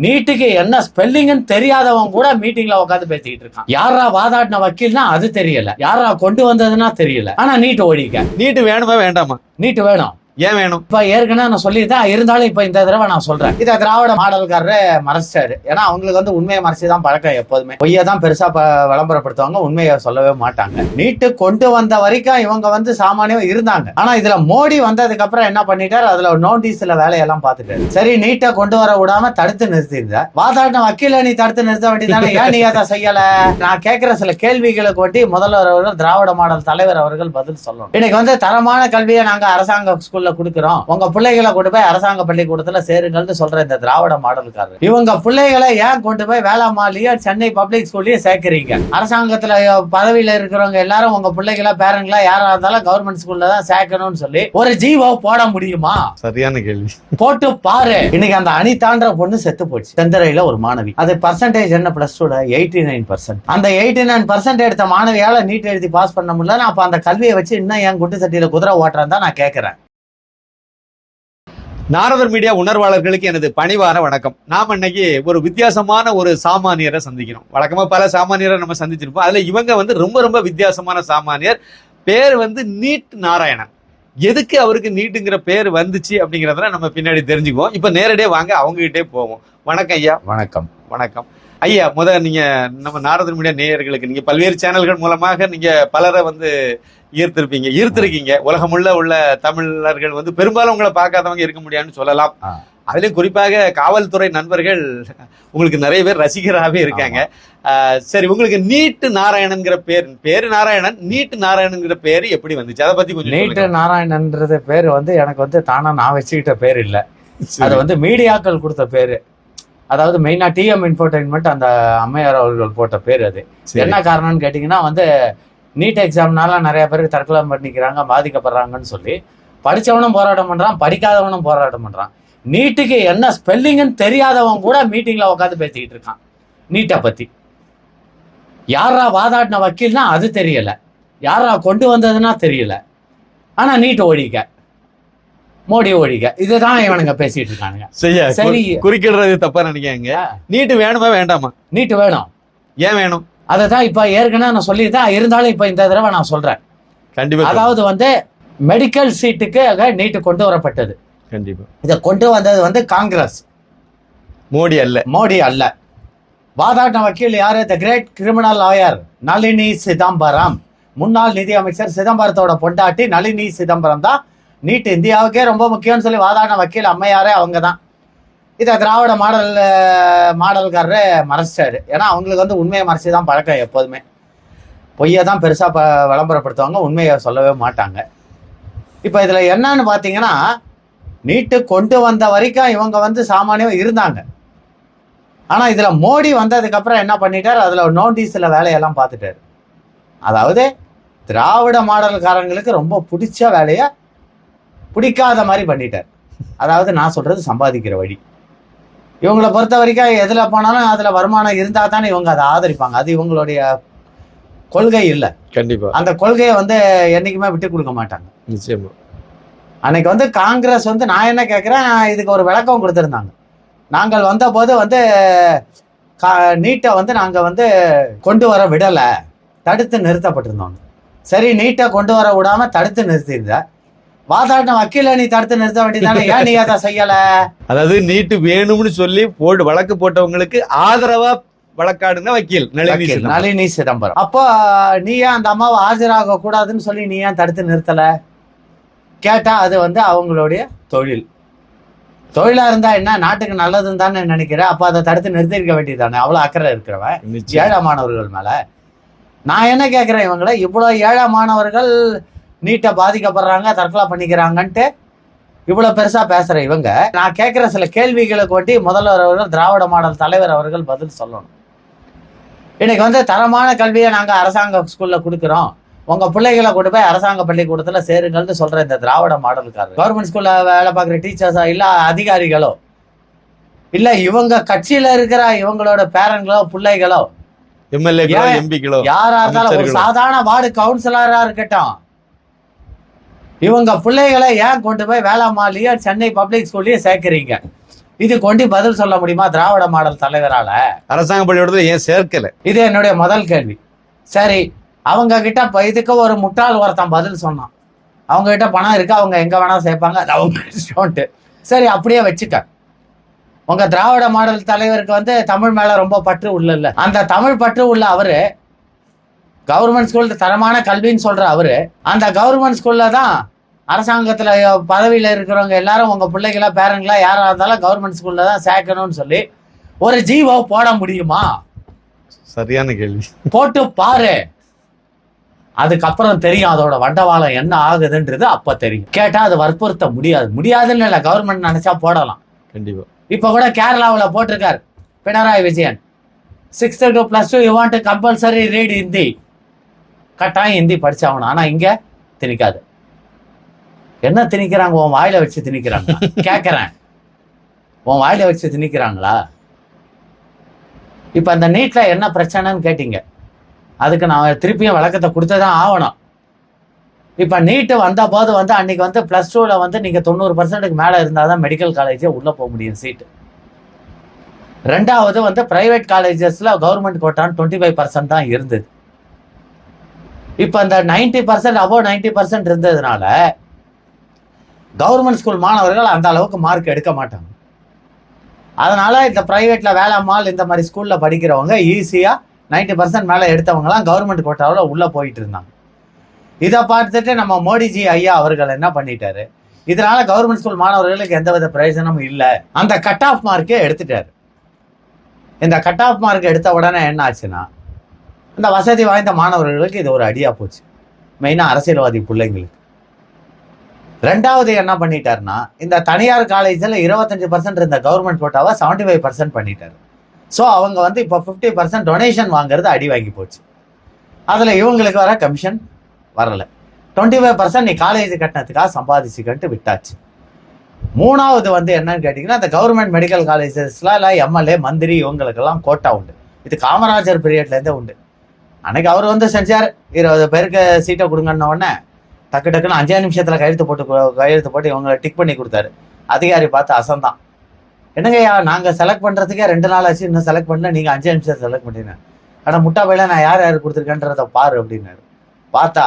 நீட்டுக்கு என்ன ஸ்பெல்லிங்னு தெரியாதவன் கூட மீட்டிங்ல உட்காந்து பேசிக்கிட்டு இருக்கான். யாரா வாதாடின வக்கீல்னா அது தெரியல. யாரா கொண்டு வந்ததுன்னா தெரியல. ஆனா நீட் ஒழிக்க நீட்டு வேணுமா வேண்டாமா? நீட் வேணும். ஏன் வேணும்? இப்ப ஏற்கனவே நான் சொல்லியிருந்தேன். இருந்தாலும் இப்ப இந்த தடவை நான் சொல்றேன். இத திராவிட மாடல்காரரு மறைச்சிட்டாரு. ஏன்னா அவங்களுக்கு வந்து உண்மையை மறைச்சுதான் பழக்கம் எப்போதுமே. பொய்யை தான் பெருசா விளம்பரப்படுத்துவாங்க. உண்மையை சொல்லவே மாட்டாங்க. நீட்டு கொண்டு வந்த வரைக்கும் இவங்க வந்து சாமானியம் இருந்தாங்க. ஆனா இதுல மோடி வந்ததுக்கு அப்புறம் என்ன பண்ணிட்டாரு? அதுல நோட்டீஸ்ல வேலையெல்லாம் பார்த்துட்டாரு. சரி நீட்டை கொண்டு வர விடாம தடுத்து நிறுத்திருந்த வாதாடின வக்கீல நீ தடுத்து நிறுத்த வேண்டியதானே ஏன் நீ அதை செய்யல? நான் கேட்கிற சில கேள்விகளுக்கு ஒட்டி முதல்வர் அவர்கள் திராவிட மாடல் தலைவர் அவர்கள் பதில் சொல்லணும். இன்னைக்கு வந்து தரமான கல்வியை நாங்க அரசாங்க ஸ்கூல்ல கொடுக்கிறோம். உங்க பிள்ளைகளை கொண்டு போய் அரசாங்க பள்ளிக்கூடத்துல சேருங்கள்னு சொல்ற இந்த திராவிட மாடல்காரர். இவங்க பிள்ளைகளை ஏன் கொண்டு போய் வேளாமாலியோ சென்னை பப்ளிக் ஸ்கூல்லயே சேர்க்கறீங்க? அரசாங்கத்துல பதவியில இருக்கிறவங்க எல்லாரும் உங்க பிள்ளைகளா பேரங்களா யாரா இருந்தாலும் கவர்மெண்ட் ஸ்கூல்ல தான் சேர்க்கணும்னு சொல்லி ஒரு ஜீவோ போட முடியுமா? சரியான கேள்வி. போட்டு பாரு. இன்னைக்கு அந்த அனிதான்ற பொண்ணு செத்து போச்சு. செந்தரையில ஒரு மாணவி. அது பர்சன்டேஜ் என்ன? பிளஸ் டூல எயிட்டி நைன் பர்சன்ட் அந்த எயிட்டி நைன் பர்சன்ட் எடுத்த மாணவியால நீட் எழுதி பாஸ் பண்ண முடியல நான் அப்ப அந்த கல்வியை வச்சு இன்னும் என் குட்டு சட்டியில குதிரை ஓட்டுறேன் தான் நான் கேட்கறேன் நாரதர் மீடியா உணர்வாளர்களுக்கு எனது பணிவான வணக்கம். நாம இன்னைக்கு ஒரு வித்தியாசமான ஒரு சாமானியரை சந்திக்கிறோம். வழக்கமா பல சாமானியரை நம்ம சந்திச்சிருப்போம். அதுல இவங்க வந்து ரொம்ப ரொம்ப வித்தியாசமான சாமானியர். பேர் வந்து நீட் நாராயணன். எதுக்கு அவருக்கு நீட்டுங்கிற பேர் வந்துச்சு அப்படிங்கறத நம்ம பின்னாடி தெரிஞ்சுக்குவோம். இப்ப நேரடியா வாங்க அவங்க கிட்டே போவோம். வணக்கம் ஐயா. வணக்கம். வணக்கம். ஐயா முத நீங்க நம்ம நாரதர் மீடியா நேயர்களுக்கு நீங்க பல்வேறு சேனல்கள் மூலமாக நீங்க பலரை வந்து ஈர்த்திருப்பீங்க ஈர்த்திருக்கீங்க உலகமுள்ள உள்ள தமிழர்கள் வந்து பெரும்பாலும் உங்களை பார்க்காதவங்க இருக்க முடியாதுன்னு சொல்லலாம். அதுலயும் குறிப்பாக காவல்துறை நண்பர்கள் உங்களுக்கு நிறைய பேர் ரசிகராகவே இருக்காங்க சரி உங்களுக்கு நீட்டு நாராயணன்கிற பேர் பேரு நாராயணன் நீட்டு நாராயணன்கிற பேரு எப்படி வந்துச்சு அதை பத்தி கொஞ்சம் நீட்டு. நாராயணன்றது பேர் வந்து எனக்கு வந்து தானா நான் வச்சுக்கிட்ட பேர் இல்ல அது. வந்து மீடியாக்கள் கொடுத்த பேரு அதாவது மெயினா டிஎம் இன்ஃபோர்டைன்மெண்ட் அந்த அம்மையார் அவர்கள் போட்ட பேர் அது. என்ன காரணம்னு கேட்டிங்கன்னா வந்து நீட் எக்ஸாம்னால நிறைய பேருக்கு தற்கொலை பண்ணிக்கிறாங்க பாதிக்கப்படுறாங்கன்னு சொல்லி படிச்சவனும் போராட்டம் பண்றான் படிக்காதவனும் போராட்டம் பண்றான். நீட்டுக்கு என்ன ஸ்பெல்லிங்னு தெரியாதவன் கூட மீட்டிங்ல உட்காந்து பேசிக்கிட்டு இருக்கான் நீட்டை பத்தி. யாரா வாதாடின வக்கீல்னா அது தெரியல. யாரா கொண்டு வந்ததுன்னா தெரியல. ஆனா நீட் ஒழிக்க. மோடி ஒழிக்க. இதுதான் இவனுங்க பேசிட்டு இருக்கானுங்க. சரி. குறி- குறுக்கிடுறது தப்பா நினைக்காங்க நீட்டு வேணுமா வேண்டாமா? நீட் வேணும். ஏன் வேணும்? அதை தான் இப்ப ஏற்கனவே நான் சொல்லியிருந்தேன் இருந்தாலும் இப்ப இந்த தடவை நான் சொல்றேன். கண்டிப்பா சொல்லுங்க. அதாவது வந்து மெடிக்கல் சீட்டுக்கு நீட்டு கொண்டு வரப்பட்டது. கண்டிப்பா. இதை கொண்டு வந்தது வந்து காங்கிரஸ். மோடி அல்ல. மோடி அல்ல. வாதாடின வக்கீல் யாரு? The great criminal lawyer Nalini Chidambaram. முன்னாள் நிதி அமைச்சர் சிதம்பரத்தோட பொண்டாட்டி நளினி சிதம்பரம் தான். நீட் இந்தியாவுக்கே ரொம்ப முக்கியம்னு சொல்லி வாதாடின வக்கீல் அம்மையாரே அவங்க தான் இதை திராவிட மாடல் மாடல்காரரை மறைச்சிட்டாரு. ஏன்னா அவங்களுக்கு வந்து உண்மையை மறைச்சி தான் பழக்கம் எப்போதுமே. பொய்யை தான் பெருசாக ப விளம்பரப்படுத்துவாங்க. உண்மையை சொல்லவே மாட்டாங்க. இப்போ இதில் என்னன்னு பார்த்தீங்கன்னா நீட்டு கொண்டு வந்த வரைக்கும் இவங்க வந்து சாமானியம் இருந்தாங்க. ஆனால் இதில் மோடி வந்ததுக்கப்புறம் என்ன பண்ணிட்டார்? அதில் நோட்டீஸில் வேலையெல்லாம் பார்த்துட்டாரு அதாவது திராவிட மாடல்காரங்களுக்கு ரொம்ப பிடிச்ச வேலையை பிடிக்காத மாதிரி பண்ணிட்டார். அதாவது நான் சொல்கிறது சம்பாதிக்கிற வழி. இவங்களை பொறுத்த வரைக்கும் எதுல போனாலும் அதுல வருமானம் இருந்தா தானே இவங்க அதை ஆதரிப்பாங்க. அது இவங்களுடைய கொள்கை இல்லை. கண்டிப்பா. அந்த கொள்கையை வந்து என்னைக்குமே விட்டு கொடுக்க மாட்டாங்க. நிச்சயமா. அன்னைக்கு வந்து காங்கிரஸ் வந்து நான் என்ன கேட்குறேன் இதுக்கு ஒரு விளக்கம் கொடுத்துருந்தாங்க. நாங்கள் வந்தபோது வந்து கா- நீட்டை வந்து நாங்கள் வந்து கொண்டு வர விடலை. தடுத்து நிறுத்தப்பட்டிருந்தோம். சரி நீட்டை கொண்டு வர விடாம தடுத்து நிறுத்தியிருந்த வாதாடின வக்கீல நீ தடுத்து நிறுத்த வேண்டியதானே ஏன் நீ அதை செய்யல? அதாவது நீட்டு வேணும்னு சொல்லி போட்டு வழக்கு போட்டவங்களுக்கு ஆதரவா வழக்காடுன வக்கீல் நளினி சிதம்பரம். அப்போ நீ ஏன் அந்த அம்மாவை ஆஜராக கூடாதுன்னு சொல்லி நீ ஏன் தடுத்து நிறுத்தல? கேட்டா அது வந்து அவங்களுடைய தொழில். தொழிலா இருந்தா என்ன? நாட்டுக்கு நல்லதுன்னு தானே நினைக்கிற? அப்ப அதை தடுத்து நிறுத்திருக்க வேண்டியதானே அவ்வளவு அக்கறை இருக்கிறவன். ஏழை மாணவர்கள் மேல. நான் என்ன கேட்கிறேன் இவங்கள? இவ்வளவு ஏழை மாணவர்கள் நீட்டை பாதிக்கப்படுறாங்க தற்கொலை பண்ணிக்கிறாங்கன்ட்டு இவ்வளவு பெருசா பேசுற இவங்க. நான் கேட்கிற சில கேள்விகளுக்கு ஒட்டி முதல்வர் அவர்கள் திராவிட மாடல் தலைவர் அவர்கள் பதில் சொல்லணும். இன்னைக்கு வந்து தரமான கல்வியை நாங்க அரசாங்க ஸ்கூல்ல கொடுக்கிறோம். உங்க பிள்ளைகளை கொண்டு போய் அரசாங்க பள்ளிக்கூடத்துல சேருங்கள்னு சொல்ற இந்த திராவிட மாடல்காரர். கவர்மெண்ட் ஸ்கூல்ல வேலை பார்க்குற டீச்சர்ஸா இல்ல அதிகாரிகளோ? இல்ல இவங்க கட்சியில இருக்கிற இவங்களோட பேரன்களோ பிள்ளைகளோ? எம்பிக்களோ யாரா இருந்தாலும் ஒரு. சாதாரண வார்டு கவுன்சிலரா இருக்கட்டும். இவங்க பிள்ளைகளை ஏன் கொண்டு போய் வேளாமாலியோ சென்னை பப்ளிக் ஸ்கூல்லயே சேர்க்கறீங்க? இதுக்கு ஒண்டி பதில் சொல்ல முடியுமா திராவிட மாடல் தலைவரால? அரசாங்க பள்ளிக்கூடத்துல ஏன் சேர்க்கல? இது என்னுடைய முதல் கேள்வி. சரி அவங்க கிட்ட இதுக்கு ஒரு முட்டாள் ஒருத்தன் பதில் சொன்னான். அவங்க கிட்ட பணம் இருக்கு அவங்க எங்க வேணா சேர்ப்பாங்க அது அவங்க இஷ்டம்ட்டு சரி அப்படியே வச்சுக்க. உங்க திராவிட மாடல் தலைவருக்கு வந்து தமிழ் மேல ரொம்ப பற்று உள்ள இல்ல அந்த தமிழ் பற்று உள்ள அவரு கவர்மெண்ட் ஸ்கூல் தரமான கல்வின்னு சொல்ற அவரு அந்த கவர்மெண்ட் ஸ்கூல்ல தான் அரசாங்கத்துல பதவியில இருக்கிறவங்க எல்லாரும் உங்க பிள்ளைகளா பேரங்களா யாரா இருந்தாலும் கவர்மெண்ட் ஸ்கூல்ல தான் சேர்க்கணும்னு சொல்லி ஒரு ஜீவோ போட முடியுமா? சரியான கேள்வி. போட்டு பாரு. அதுக்கப்புறம் தெரியும் அதோட வண்டவாளம் என்ன ஆகுதுன்றது அப்ப தெரியும். கேட்டா அது வற்புறுத்த முடியாது. முடியாதுன்னு இல்ல கவர்மெண்ட் நினைச்சா போடலாம். கண்டிப்பா. இப்ப கூட கேரளாவுல போட்டிருக்காரு Pinarayi Vijayan. Sixth to plus two you want compulsory read Hindi கட்டாயம் ஹிந்தி படிச்சாகணும். ஆனா இங்க திணிக்காது. என்ன திணிக்கிறாங்க? உன் வாயில வச்சு திணிக்கிறாங்க கேக்குறேன். உன் வாயில வச்சு திணிக்கிறாங்களா? இப்ப அந்த நீட்ல என்ன பிரச்சனைன்னு கேட்டீங்க. அதுக்கு நான் திருப்பியும் விளக்கத்தை கொடுத்துதான் ஆகணும். இப்ப நீட்டு வந்த போது வந்து அன்னைக்கு வந்து பிளஸ் டூல வந்து நீங்க தொண்ணூறு பர்சன்ட்டுக்கு மேல இருந்தாதான் மெடிக்கல் காலேஜே உள்ள போக முடியும் சீட்டு ரெண்டாவது வந்து பிரைவேட் காலேஜஸ்ல கவர்மெண்ட் கோட்டான்னு டுவெண்ட்டி ஃபைவ் பர்சன்ட் தான் இருந்தது. இப்போ இந்த ninety percent above ninety percent இருந்ததுனால கவர்மெண்ட் ஸ்கூல் மாணவர்கள் அந்த அளவுக்கு மார்க் எடுக்க மாட்டாங்க. அதனால இந்த ப்ரைவேட்டில் வேளாம்மாள் இந்த மாதிரி ஸ்கூலில் படிக்கிறவங்க ஈஸியாக நைன்டி பர்சன்ட் மேலே எடுத்தவங்கலாம் கவர்மெண்ட் கோட்டாவில் உள்ளே போயிட்டு இருந்தாங்க. இதை பார்த்துட்டு நம்ம மோடிஜி ஐயா அவர்கள் என்ன பண்ணிட்டாரு? இதனால கவர்மெண்ட் ஸ்கூல் மாணவர்களுக்கு எந்தவித பிரயோஜனமும் இல்லை. அந்த கட் ஆஃப் மார்க்கே எடுத்துட்டாரு. இந்த கட் ஆஃப் மார்க் எடுத்த உடனே என்ன ஆச்சுன்னா இந்த வசதி வாய்ந்த மாணவர்களுக்கு இது ஒரு அடியா போச்சு. மெயினா அரசியல்வாதி பிள்ளைங்களுக்கு. ரெண்டாவது என்ன பண்ணிட்டாருன்னா இந்த தனியார் காலேஜில் இருபத்தஞ்சு பர்சன்ட் இருந்த கவர்மெண்ட் கோட்டாவை செவன்டி ஃபைவ் பர்சன்ட் பண்ணிட்டாரு. ஸோ அவங்க வந்து இப்போ ஃபிஃப்டி பர்சன்ட் டொனேஷன் வாங்குறது அடி வாங்கி போச்சு. அதில் இவங்களுக்கு வர கமிஷன் வரலை. டுவெண்ட்டி ஃபைவ் பர்சன்ட் நீ காலேஜ் கட்டினதுக்காக சம்பாதிச்சுக்கிட்டு விட்டாச்சு. மூணாவது வந்து என்னன்னு கேட்டிங்கன்னா இந்த கவர்மெண்ட் மெடிக்கல் காலேஜஸ்லாம் இல்லை எம்எல்ஏ மந்திரி இவங்களுக்கெல்லாம் கோட்டா உண்டு. இது காமராஜர் பீரியட்லேருந்தே உண்டு. அன்னைக்கு அவர் வந்து செஞ்சார். இருபது பேருக்கு சீட்டை கொடுங்கன்ன உடனே டக்கு டக்குன்னு அஞ்சே நிமிஷத்தில் கையெழுத்து போட்டு கையெழுத்து போட்டு இவங்களை டிக் பண்ணி கொடுத்தாரு. அதிகாரி பார்த்து அசந்தான். என்னங்கய்யா நாங்கள் செலக்ட் பண்ணுறதுக்கே ரெண்டு நாள் ஆச்சு இன்னும் செலக்ட் பண்ணல நீங்கள் அஞ்சே நிமிஷம் செலக்ட் பண்ணிங்க ஆனால் முட்டா பையில நான் யார் யார் கொடுத்துருக்கேன்றத பாரு அப்படின்னாரு. பார்த்தா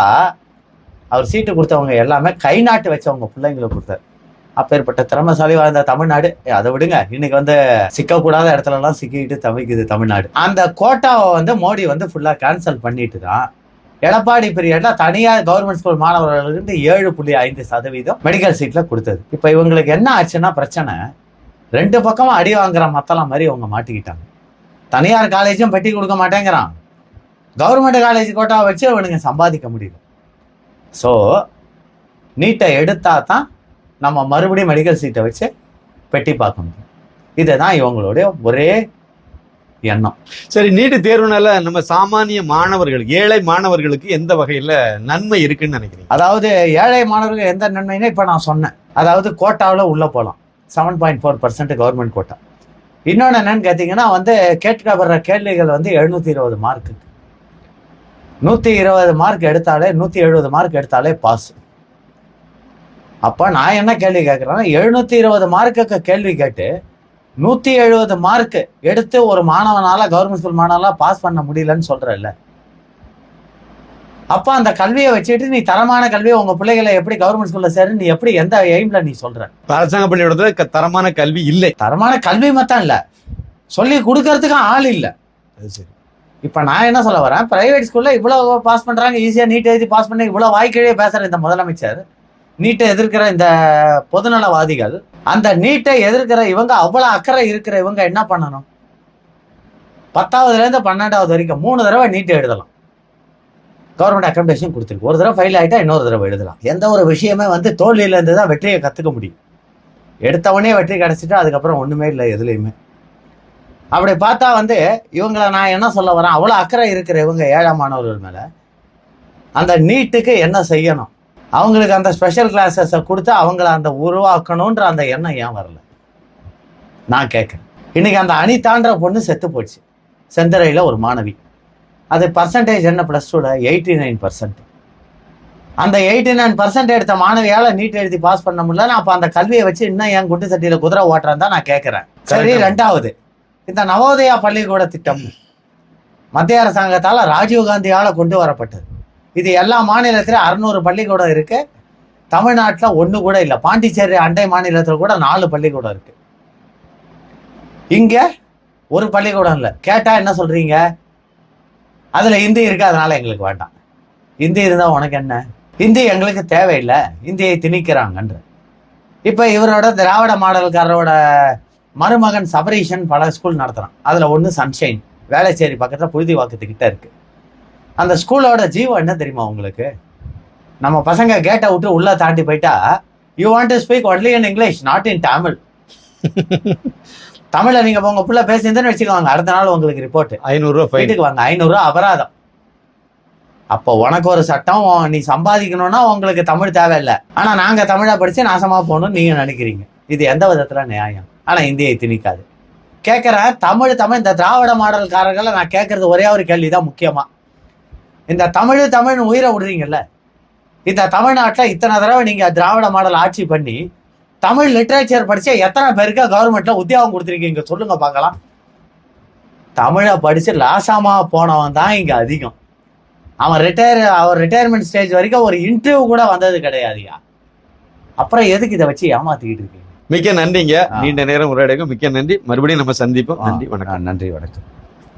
அவர் சீட்டு கொடுத்தவங்க எல்லாமே கை நாட்டு வச்சவங்க பிள்ளைங்களை கொடுத்தாரு. அப்பேற்பட்ட திறமசாலி வாழ்ந்த தமிழ்நாடு. அதை விடுங்க. இன்னைக்கு வந்து சிக்கக்கூடாத இடத்துல எல்லாம் சிக்கிட்டு தவிக்குது தமிழ்நாடு. அந்த கோட்டாவை வந்து மோடி வந்து ஃபுல்லா கேன்சல் பண்ணிட்டு தான் எடப்பாடி பீரியட்ல தனியார் கவர்மெண்ட் ஸ்கூல் மாணவர்களுக்கு ஏழு புள்ளி ஐந்து சதவீதம் மெடிக்கல் சீட்ல கொடுத்தது. இப்ப இவங்களுக்கு என்ன ஆச்சுன்னா பிரச்சனை? ரெண்டு பக்கமும் அடி வாங்குற மத்தலாம் மாதிரி அவங்க மாட்டிக்கிட்டாங்க. தனியார் காலேஜும் பெட்டி கொடுக்க மாட்டேங்கிறான். கவர்மெண்ட் காலேஜ் கோட்டாவை வச்சு இவனுங்க சம்பாதிக்க முடியல. ஸோ நீட்டை எடுத்தா தான் நம்ம மறுபடியும் மெடிக்கல் சீட்டை வச்சு பெட்டி பார்க்க முடியும் இதுதான் இவங்களுடைய ஒரே எண்ணம். சரி நீட்டு தேர்வுனால நம்ம சாமானிய மாணவர்களுக்கு ஏழை மாணவர்களுக்கு எந்த வகையில நன்மை இருக்குன்னு நினைக்கிறீங்க? அதாவது ஏழை மாணவர்கள் எந்த நன்மைன்னா இப்போ நான் சொன்னேன். அதாவது கோட்டாவில் உள்ள போகலாம் seven point four percent government quota. இன்னொன்று என்னன்னு கேட்டிங்கன்னா வந்து கேட்கப்படுற கேள்விகள் வந்து எழுநூத்தி இருபது மார்க்கு நூற்றி இருபது மார்க் எடுத்தாலே நூற்றி எழுபது மார்க் எடுத்தாலே பாஸ் அப்போ நான் என்ன கேள்வி கேட்குறேன்னா எழுநூத்தி இருபது மார்க்குக்கு கேள்வி கேட்டு நூற்றி எழுபது மார்க் எடுத்து ஒரு மாணவனால கவர்மெண்ட் ஸ்கூல் மாணவனால பாஸ் பண்ண முடியலன்னு சொல்கிறல்ல அப்ப அந்த கல்வியை வச்சுட்டு நீ தரமான கல்வியை உங்க பிள்ளைகளை எப்படி கவர்மெண்ட் ஸ்கூல்ல சேரு நீ எப்படி எந்த எய்ம்ல நீ சொல்ற? இப்ப அரசாங்க க- தரமான கல்வி இல்லை. தரமான கல்வி மட்டும் இல்ல. சொல்லி கொடுக்கறதுக்கு ஆள் இல்ல. சரி. இப்ப நான் என்ன சொல்ல வரேன்? பிரைவேட் ஸ்கூல்ல இவ்வளவு பாஸ் பண்றாங்க ஈஸியா நீட் எழுதி பாஸ் பண்ணி இவ்வளவு வாய்க்கிழே பேசுற இந்த முதலமைச்சர். நீட்டை எதிர்க்கிற இந்த பொதுநலவாதிகள் அந்த நீட்டை எதிர்க்கிற இவங்க அவ்வளோ அக்கறை இருக்கிற இவங்க என்ன பண்ணணும்? பத்தாவதுலேருந்து பன்னெண்டாவது வரைக்கும் மூணு தடவை நீட்டை எழுதலாம். கவர்மெண்ட் அக்கமடேஷன் கொடுத்துருக்கு. ஒரு தடவை ஃபெயில் ஆகிட்டா இன்னொரு தடவை எழுதலாம். எந்த ஒரு விஷயமே வந்து தோல்வியிலேருந்து தான் வெற்றியை கற்றுக்க முடியும். எடுத்தவனே வெற்றி கிடச்சிட்டு அதுக்கப்புறம் ஒன்றுமே இல்லை எதுலேயுமே. அப்படி பார்த்தா வந்து இவங்களை நான் என்ன சொல்ல வரேன்? அவ்வளோ அக்கறை இருக்கிற இவங்க ஏழை மாணவர்கள் மேலே. அந்த நீட்டுக்கு என்ன செய்யணும்? அவங்களுக்கு அந்த ஸ்பெஷல் கிளாஸஸை கொடுத்து அவங்கள அந்த உருவாக்கணுன்ற அந்த எண்ணம் ஏன் வரல? நான் கேட்கறேன். இன்னைக்கு அந்த அணி தாண்டுற பொண்ணு செத்து போச்சு. செந்தரையில் ஒரு மாணவி. அது பர்சன்டேஜ் என்ன? ப்ளஸ் டூல எயிட்டி நைன் பர்சன்ட் அந்த எயிட்டி நைன் பர்சன்ட் எடுத்த மாணவியால நீட் எழுதி பாஸ் பண்ண முடியல. நான் அப்ப அந்த கல்வியை வச்சு இன்னும் என் குண்டு சட்டியில குதிரை ஓட்டுறேன் தான் நான் கேட்கிறேன். சரி. ரெண்டாவது. இந்த நவோதயா பள்ளிக்கூட திட்டம். மத்திய அரசாங்கத்தால ராஜீவ் காந்தியால கொண்டு வரப்பட்டது. இது எல்லா மாநிலத்திலும் அறுநூறு பள்ளிக்கூடம் இருக்கு. தமிழ்நாட்டில் ஒன்று கூட இல்லை. பாண்டிச்சேரி அண்டை மாநிலத்தில் கூட நாலு பள்ளிக்கூடம் இருக்கு. இங்க ஒரு பள்ளிக்கூடம் இல்லை. கேட்டா என்ன சொல்றீங்க? அதில் ஹிந்தி இருக்கு அதனால எங்களுக்கு வேண்டாம். ஹிந்தி இருந்தால் உனக்கு என்ன? ஹிந்தி எங்களுக்கு தேவையில்லை. இந்தியை திணிக்கிறாங்கன்ற. இப்போ இவரோட திராவிட மாடல்காரரோட மருமகன் சபரீஷன் பல ஸ்கூல் நடத்துகிறான் அதில் ஒன்று சன்ஷைன். வேளச்சேரி பக்கத்தில் புழுதி வாக்கத்துக்கிட்ட இருக்குது அந்த ஸ்கூலோட ஜீவம் என்ன தெரியுமா உங்களுக்கு? நம்ம பசங்க கேட்டை விட்டு உள்ள தாண்டி போயிட்டா you want to speak only in English not in Tamil தமிழ்ல நீங்க உங்க புள்ள பேசியிருந்தேன்னு வச்சுக்கோங்க அடுத்த நாள் உங்களுக்கு ரிப்போர்ட் ஐநூறு ரூபாய் ஃபைன் வீட்டுக்கு வாங்க ஐநூறு ரூபா அபராதம். அப்போ உனக்கு ஒரு சட்டம் நீ சம்பாதிக்கணும்னா உங்களுக்கு தமிழ் தேவையில்லை. ஆனா நாங்க தமிழா படிச்சு நாசமா போகணும்னு நீங்க நினைக்கிறீங்க. இது எந்த விதத்துல நியாயம்? ஆனா இந்தியை திணிக்காது. கேட்கிறேன் தமிழ் தமிழ் இந்த திராவிட மாடல்காரர்களை நான் கேட்கறது ஒரே ஒரு கேள்விதான் முக்கியமா. இந்த தமிழ் தமிழ் உயிரை விடுறீங்கல்ல? இந்த தமிழ்நாட்டுல இத்தனை தடவை நீங்க திராவிட மாடல் ஆட்சி பண்ணி தமிழ் லிட்ரேச்சர் படிச்ச எத்தனை பேருக்கு கவர்மெண்ட்ல உத்தியோகம் கொடுத்துருக்கீங்க சொல்லுங்க பார்க்கலாம். தமிழை படிச்சு லாசாமா போனவன் தான் இங்க அதிகம். அவன் ரிட்டையர் அவர் ரிட்டையர்மெண்ட் ஸ்டேஜ் வரைக்கும் ஒரு இன்டர்வியூ கூட வந்தது கிடையாதுயா அப்புறம் எதுக்கு இதை வச்சு ஏமாத்திக்கிட்டு இருக்கீங்க? மிக்க நன்றிங்க. நீண்ட நேரம் உரையாடுங்க. மிக்க நன்றி. மறுபடியும் நம்ம சந்திப்போம். நன்றி. வணக்கம். நன்றி. வணக்கம்.